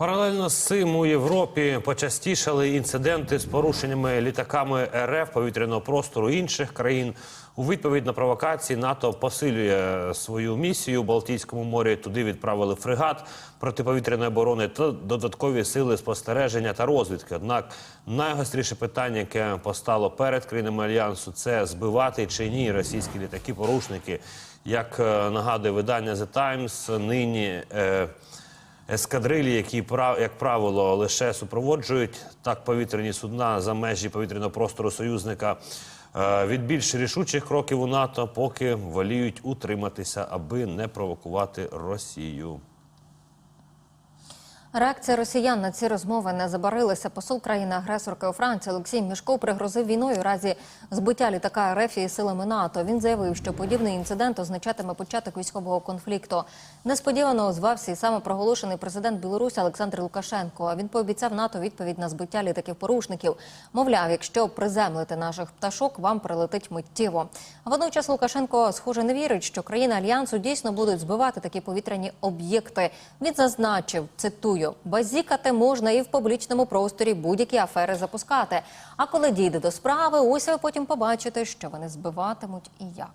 Паралельно з цим у Європі почастішали інциденти з порушеннями літаками РФ повітряного простору інших країн. У відповідь на провокації НАТО посилює свою місію у Балтійському морі. Туди відправили фрегат протиповітряної оборони та додаткові сили спостереження та розвідки. Однак найгостріше питання, яке постало перед країнами альянсу, це збивати чи ні російські літаки-порушники. Як е, нагадує видання The Times, нині. Е, Ескадрилі, які як правило лише супроводжують так повітряні судна за межі повітряного простору союзника. е, Від більш рішучих кроків у НАТО поки воліють утриматися, аби не провокувати Росію. Реакція росіян на ці розмови не забарилася. Посол країни-агресорки у Франції Олексій Мішко пригрозив війною разі збиття літака РФ і силами НАТО. Він заявив, що подібний інцидент означатиме початок військового конфлікту. Несподівано озвався і саме проголошений президент Білорусі Олександр Лукашенко. Він пообіцяв НАТО відповідь на збиття літаків порушників. Мовляв, якщо приземлити наших пташок, вам прилетить миттєво. Водночас Лукашенко, схоже, не вірить, що країни альянсу дійсно будуть збивати такі повітряні об'єкти. Він зазначив, цитую, базікати можна і в публічному просторі будь-які афери запускати. А коли дійде до справи, ось ви потім побачите, що вони збиватимуть і як.